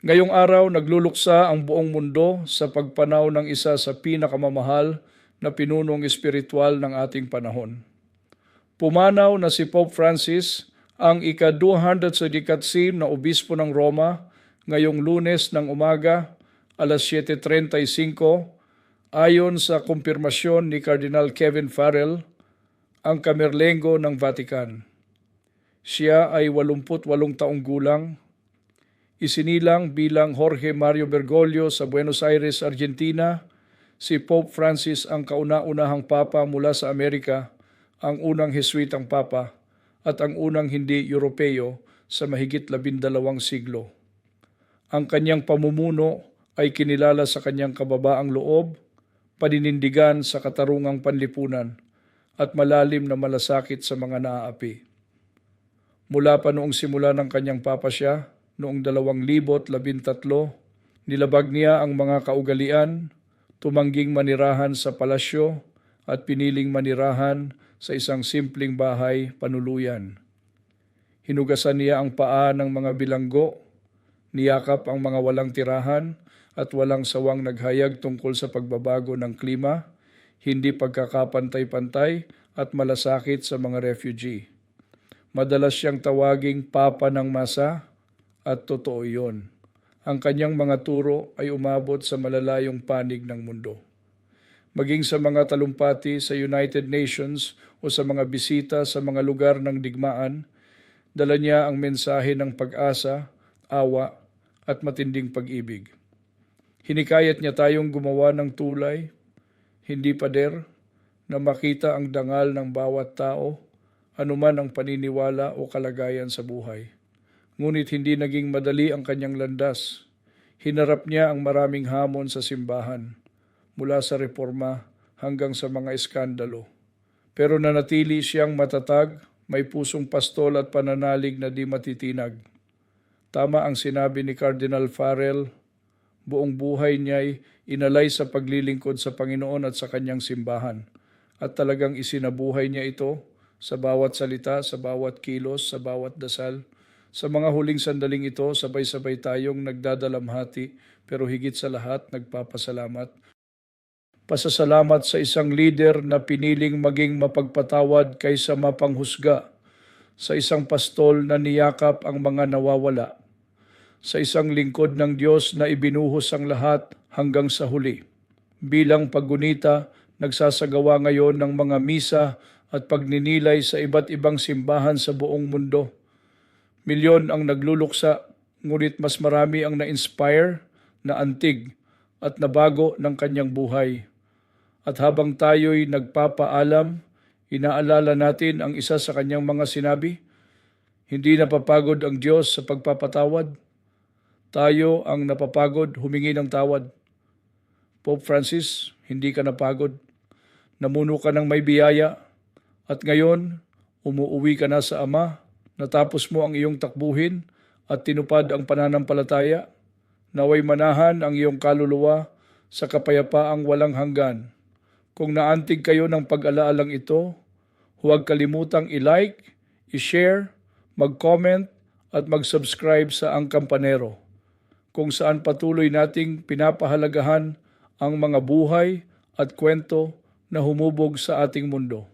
Ngayong araw, nagluluksa ang buong mundo sa pagpanaw ng isa sa pinakamamahal na pinunong espiritual ng ating panahon. Pumanaw na si Pope Francis ang ika-200 sa dikatsim na obispo ng Roma ngayong lunes ng umaga alas 7.35 ayon sa kumpirmasyon ni Cardinal Kevin Farrell, ang Kamerlengo ng Vatican. Siya ay 88 taong gulang Isinilang bilang Jorge Mario Bergoglio sa Buenos Aires, Argentina, si Pope Francis ang kauna-unahang papa mula sa Amerika, ang unang Jesuitang papa, at ang unang hindi Europeo sa mahigit labindalawang siglo. Ang kanyang pamumuno ay kinilala sa kanyang kababaang loob, paninindigan sa katarungang panlipunan, at malalim na malasakit sa mga naaapi. Mula pa noong simula ng kanyang papasya, noong 2013, nilabag niya ang mga kaugalian, tumangging manirahan sa palasyo at piniling manirahan sa isang simpleng bahay panuluyan. Hinugasan niya ang paa ng mga bilanggo, niyakap ang mga walang tirahan at walang sawang naghayag tungkol sa pagbabago ng klima, hindi pagkakapantay-pantay at malasakit sa mga refugee. Madalas siyang tawaging Papa ng Masa at totoo iyon. Ang kanyang mga turo ay umabot sa malalayong panig ng mundo. Maging sa mga talumpati sa United Nations o sa mga bisita sa mga lugar ng digmaan, dala niya ang mensahe ng pag-asa, awa at matinding pag-ibig. Hinikayat niya tayong gumawa ng tulay, hindi pader, na makita ang dangal ng bawat tao, anuman ang paniniwala o kalagayan sa buhay ngunit hindi naging madali ang kanyang landas. Hinarap niya ang maraming hamon sa simbahan, mula sa reforma hanggang sa mga iskandalo. Pero nanatili siyang matatag, may pusong pastol at pananalig na di matitinag. Tama ang sinabi ni Cardinal Farrell, buong buhay niya'y inalay sa paglilingkod sa Panginoon at sa kanyang simbahan. At talagang isinabuhay niya ito sa bawat salita, sa bawat kilos, sa bawat dasal, sa mga huling sandaling ito, sabay-sabay tayong nagdadalamhati pero higit sa lahat nagpapasalamat. Pasasalamat sa isang leader na piniling maging mapagpatawad kaysa mapanghusga, sa isang pastol na niyakap ang mga nawawala, sa isang lingkod ng Diyos na ibinuhos ang lahat hanggang sa huli. Bilang paggunita, nagsasagawa ngayon ng mga misa at pagninilay sa iba't ibang simbahan sa buong mundo Milyon ang nagluluksa, ngunit mas marami ang na-inspire, na-antig at nabago ng kanyang buhay. At habang tayo'y nagpapaalam, inaalala natin ang isa sa kanyang mga sinabi, hindi napapagod ang Diyos sa pagpapatawad. Tayo ang napapagod humingi ng tawad. Pope Francis, hindi ka napagod. Namuno ka ng may biyaya at ngayon umuuwi ka na sa Ama natapos mo ang iyong takbuhin at tinupad ang pananampalataya, naway manahan ang iyong kaluluwa sa kapayapaang walang hanggan. Kung naantig kayo ng pag-alaalang ito, huwag kalimutang i-like, i-share, mag-comment at mag-subscribe sa Ang Kampanero, kung saan patuloy nating pinapahalagahan ang mga buhay at kwento na humubog sa ating mundo.